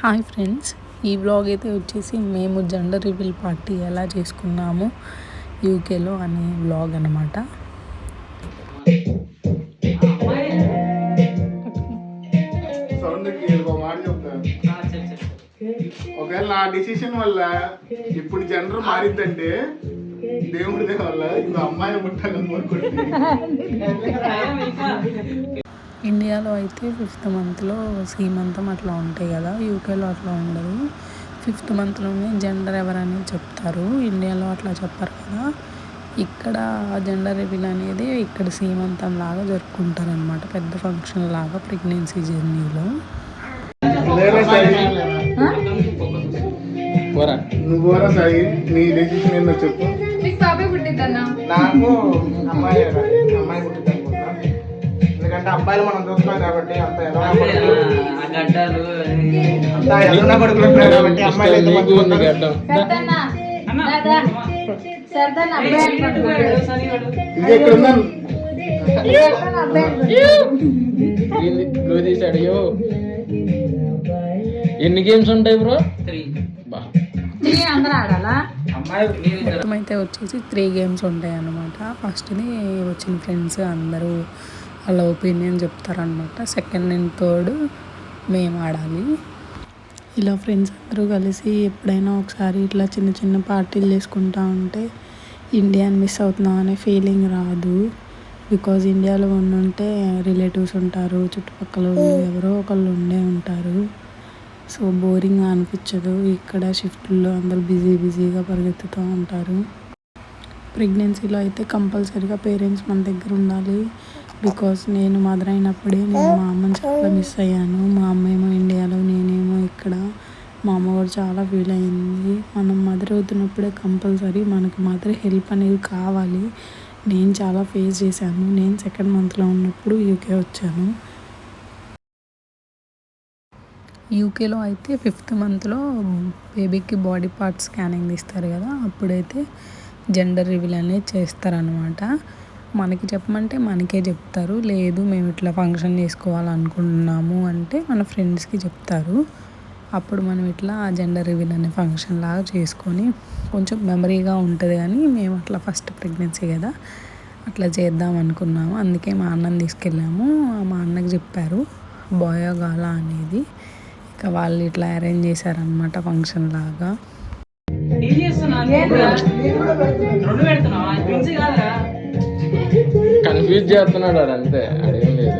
Hi friends ఈ blog అయితే వచ్చేసి మేము జెండర్ రివీల్ పార్టీ ఎలా చేసుకున్నాము యూకేలో అనే బ్లాగ్ అనమాట ఒకవేళ నా డిసిషన్ వల్ల ఇప్పుడు జనర్ మారిందంటే దేవుడి వల్ల ఇప్పుడు అమ్మాయి ముట్టాలని కోరుకుంటుంది ఇండియాలో అయితే ఫిఫ్త్ మంత్లో సీమంతం అట్లా ఉంటాయి కదా యూకేలో అట్లా ఉండదు. ఫిఫ్త్ మంత్లోనే జెండర్ ఎవరనేది చెప్తారు. ఇండియాలో అట్లా చెప్పరు కదా. ఇక్కడ జెండర్ రివీల్ అనేది ఇక్కడ సీమంతం లాగా జరుపుకుంటారు అనమాట పెద్ద ఫంక్షన్ లాగా ప్రెగ్నెన్సీ జర్నీలో. అబ్బాయిలు కాబట్టి అంత ఎలా అంత ఎలా కాబట్టి అమ్మాయిలు అయితే ఇది ఎక్కడ ఉన్నాను తీసాడు అయ్యో ఎన్ని గేమ్స్ ఉంటాయి బ్రో త్రీ బా. తిరిగి అందరూ ఆడాలా? అమ్మాయి అయితే వచ్చేసి త్రీ గేమ్స్ ఉంటాయి అన్నమాట ఫస్ట్ది వచ్చిన ఫ్రెండ్స్ అందరూ వాళ్ళ ఒపీనియన్ చెప్తారనమాట సెకండ్ అండ్ థర్డ్ మేము ఆడాలి. ఇలా ఫ్రెండ్స్ అందరూ కలిసి ఎప్పుడైనా ఒకసారి ఇట్లా చిన్న చిన్న పార్టీలు చేసుకుంటా ఉంటే ఇండియాని మిస్ అవుతున్నాం అనే ఫీలింగ్ రాదు. బికాజ్ ఇండియాలో ఉండుంటే రిలేటివ్స్ ఉంటారు చుట్టుపక్కల ఎవరో ఒకళ్ళు ఉండే ఉంటారు. సో బోరింగ్ అనిపించదు. ఇక్కడ షిఫ్ట్లో అందరూ బిజీ బిజీగా పరిగెత్తుతూ ఉంటారు. ప్రెగ్నెన్సీలో అయితే కంపల్సరీగా పేరెంట్స్ మన దగ్గర ఉండాలి. బికాస్ నేను మదర్ అయినప్పుడే నేను మా అమ్మని చాలా మిస్ అయ్యాను. మా అమ్మ ఏమో ఇండియాలో నేనేమో ఇక్కడ. మా అమ్మ కూడా చాలా ఫీల్ అయింది మనం మదర్ అవుతున్నప్పుడే కంపల్సరీ మనకు మదర్ హెల్ప్ అనేది కావాలి. నేను చాలా ఫేస్ చేశాను. నేను సెకండ్ మంత్లో ఉన్నప్పుడు యూకే వచ్చాను. యూకేలో అయితే ఫిఫ్త్ మంత్లో బేబీకి బాడీ పార్ట్ స్కానింగ్ తీస్తారు కదా అప్పుడైతే జెండర్ రివీల్ అనేది చేస్తారనమాట మనకి చెప్పమంటే మనకే చెప్తారు. లేదు మేము ఇట్లా ఫంక్షన్ చేసుకోవాలనుకుంటున్నాము అంటే మన ఫ్రెండ్స్కి చెప్తారు. అప్పుడు మనం ఇట్లా జెండర్ రివీల్ అనే ఫంక్షన్ లాగా చేసుకొని కొంచెం మెమరీగా ఉంటుంది కానీ మేము అట్లా ఫస్ట్ ప్రెగ్నెన్సీ కదా అట్లా చేద్దాం అనుకున్నాము. అందుకే మా అన్నని తీసుకెళ్ళాము. మా అన్నకి చెప్పారు బాయో గాల అనేది. ఇక వాళ్ళు ఇట్లా అరేంజ్ చేశారనమాట ఫంక్షన్ లాగా. ఏం చేస్తున్నావు? కన్ఫ్యూజ్ చేస్తున్నాడు అది అంతే. అదేం లేదు.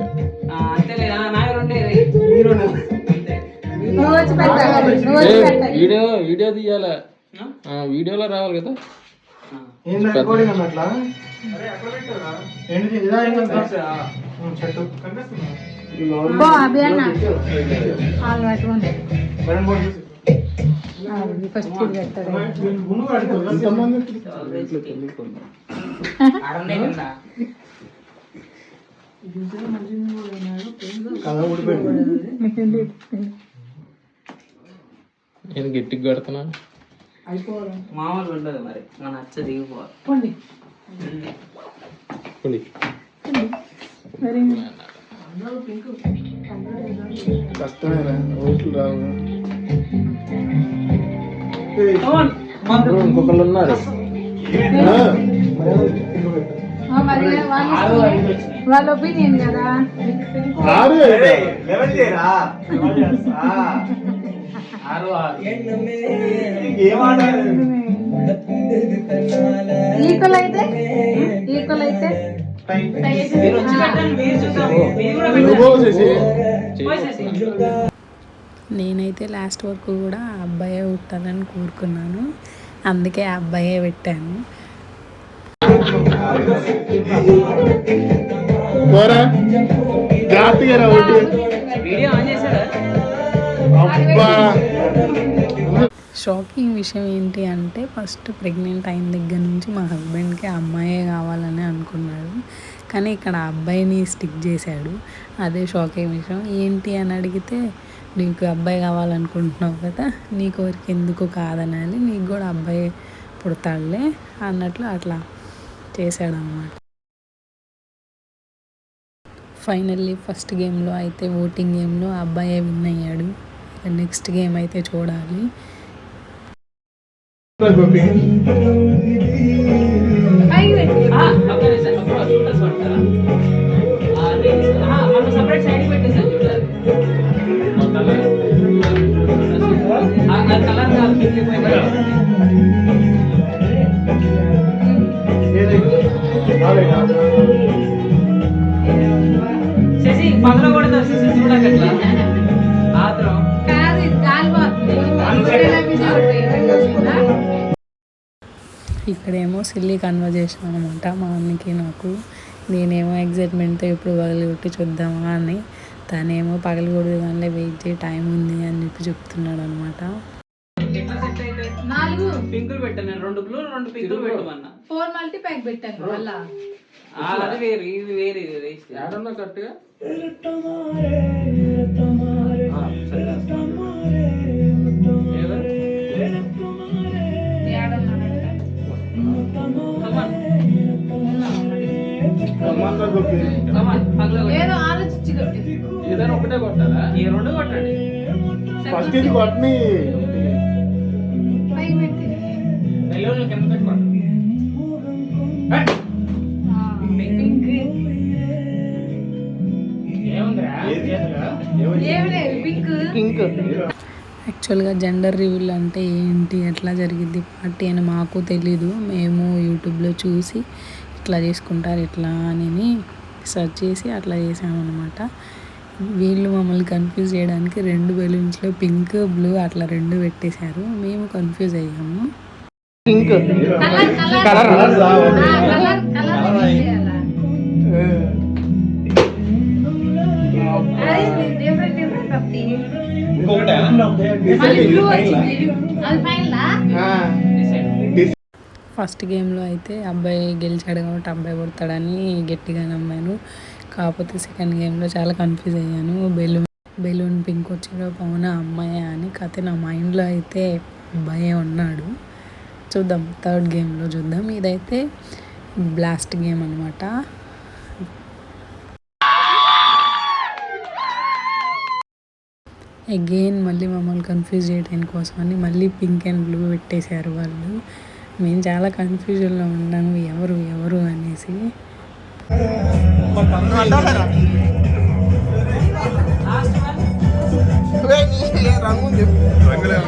వీడియో వీడియో తీయాలా. వీడియోలో రావాలి కదా. ఫస్ట్ ఫుడ్ పెడతాడు. నేను గట్టిగా కడుతున్నా. మామూలు ఉండదు మరి. మన అచ్చ దిగిపోవాలి. పులి కష్టమేనా ఓట్లు రావు. ఇంకొకళ్ళు ఉన్నారు. వాళ్ళ ఒపీనియన్ కదా? ఆరు ఈక్వల్ అయితే? ఈక్వల్ అయితే. నేనైతే లాస్ట్ వరకు కూడా ఆ అబ్బాయే పుట్టాలని కోరుకున్నాను. అందుకే ఆ అబ్బాయే పెట్టాను. జాగ్రత్తగా రా అబ్బా. షాకింగ్ విషయం ఏంటి అంటే ఫస్ట్ ప్రెగ్నెంట్ అయిన దగ్గర నుంచి మా హస్బెండ్కి అమ్మాయే కావాలని అనుకున్నాడు. కానీ ఇక్కడ ఆ అబ్బాయిని స్టిక్ చేశాడు. అదే షాకింగ్ విషయం. ఏంటి అని అడిగితే నీకు అబ్బాయి కావాలనుకుంటున్నావు కదా నీ కోరిక ఎందుకు కాదనాలి? నీకు కూడా అబ్బాయి పుడతాడులే అన్నట్లు అట్లా. చేశాడనమాట ఫైనల్లీ ఫస్ట్ గేమ్లో అయితే ఓటింగ్ గేమ్లో అబ్బాయే విన్ అయ్యాడు. నెక్స్ట్ గేమ్ అయితే చూడాలి. శశి పగల శశి చూడకట్లా ఆత్రం. కాదు గాలి. ఇక్కడేమో సిల్లీ కన్వర్జేషన్ అనమాట మా అన్నకి నాకు నేనేమో ఎగ్జైట్మెంట్తో ఎప్పుడు పగలగొట్టి చూద్దామా అని. తనేమో పగలకూడదు కానీ వెయిట్ చేయి టైం ఉంది అని చెప్పి చెప్తున్నాడు అనమాట ఎట్లా సెట్ అయితే నాలుగు. పింకులు పెట్టాను నేను రెండు బ్లూ రెండు పింకులు పెట్టమన్నా. ఫోర్ మల్టీ ప్యాక్ పెట్టాను మళ్ళా. ఆ, అది వేరు ఇది వేరు ఇది వేస్ట్ ఏడన్నా కరెక్ట్గా. ఏదో ఆలోచించి కొట్టి ఏదైనా ఒకటే కొట్టాలా? ఈ రెండు కొట్టండి. ఫస్ట్ ఇది కొట్టని యాక్చువల్గా జెండర్ రివ్యూల్ అంటే ఏంటి? ఎట్లా జరిగిద్ది? పార్టీ అని మాకు తెలీదు. మేము యూట్యూబ్లో చూసి ఇట్లా చేసుకుంటారు ఇట్లా అని సెర్చ్ చేసి అట్లా చేసామన్నమాట. వీళ్ళు మమ్మల్ని కన్ఫ్యూజ్ చేయడానికి రెండు బెలూన్స్లో పింక్ బ్లూ అట్లా రెండు పెట్టేశారు. మేము కన్ఫ్యూజ్ అయ్యాము. Colour colour. ఫస్ట్ గేమ్లో అయితే అబ్బాయి గెలిచాడు కాబట్టి అబ్బాయి కొడతాడని గట్టిగా నమ్మాను. కాకపోతే సెకండ్ గేమ్లో చాలా కన్ఫ్యూజ్ అయ్యాను. బెలూన్ బెలూన్ పింక్ వచ్చాడో పవన అమ్మాయి అని. కథ నా మైండ్లో అయితే అబ్బాయే ఉన్నాడు. చూద్దాం థర్డ్ గేమ్లో చూద్దాం. ఇదైతే బ్లాస్ట్ గేమ్ అనమాట అగైన్ మళ్ళీ మమ్మల్ని కన్ఫ్యూజ్ చేయడానికి కోసమని మళ్ళీ పింక్ అండ్ బ్లూ పెట్టేశారు వాళ్ళు. మేము చాలా కన్ఫ్యూజన్లో ఉన్నాము ఎవరు ఎవరు అనేసి. లాస్ట్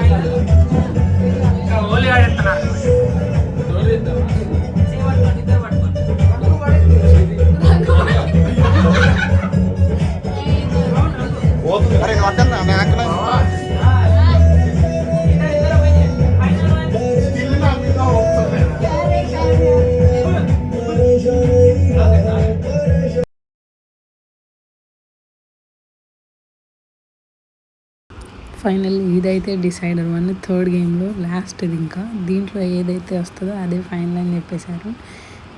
ఫైనల్ ఇదైతే డిసైడర్ వన్ థర్డ్ గేమ్లో లాస్ట్ ఇది ఇంకా. దీంట్లో ఏదైతే వస్తుందో అదే ఫైనల్ అని చెప్పేశారు.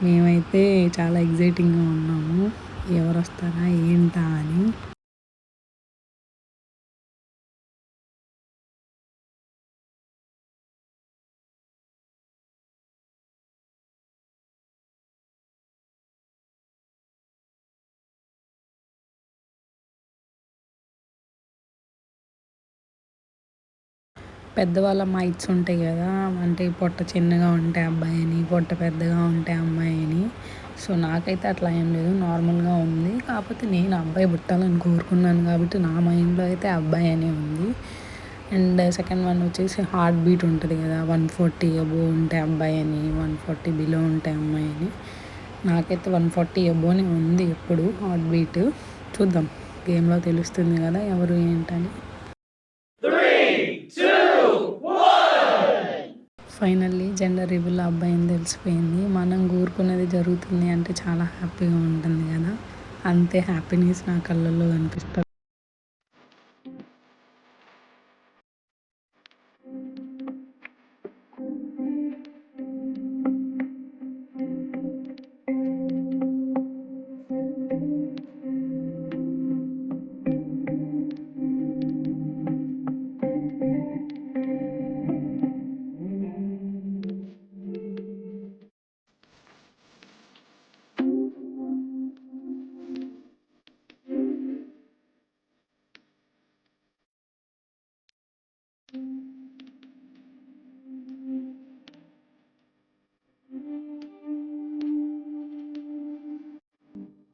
మేమైతే చాలా ఎగ్జైటింగ్గా ఉన్నాము. ఎవరు వస్తారా ఏంటా అని. పెద్దవాళ్ళ మైట్స్ ఉంటాయి కదా అంటే పొట్ట చిన్నగా ఉంటే అబ్బాయి అని పొట్ట పెద్దగా ఉంటే అమ్మాయి అని. సో నాకైతే అట్లా ఏం లేదు నార్మల్గా ఉంది. కాకపోతే నేను అబ్బాయి పుట్టాలని కోరుకున్నాను కాబట్టి నా మైండ్లో అయితే అబ్బాయి అనే ఉంది. అండ్ సెకండ్ వన్ వచ్చేసి హార్ట్ బీట్ ఉంటుంది కదా వన్ ఫార్టీ అబో ఉంటే అబ్బాయి అని వన్ ఫార్టీ బిలో ఉంటే అమ్మాయి అని. నాకైతే వన్ ఫార్టీ అబోనే ఉంది ఎప్పుడు హార్ట్ బీట్. చూద్దాం గేమ్లో తెలుస్తుంది కదా ఎవరు ఏంటని. ఫైనల్లీ జెండర్ రివ్యూలో అబ్బాయిని తెలిసిపోయింది. మనం కోరుకున్నది జరుగుతుంది అంటే చాలా హ్యాపీగా ఉంటుంది కదా. అంతే హ్యాపీనెస్ నా కళ్ళల్లో కనిపిస్తుంది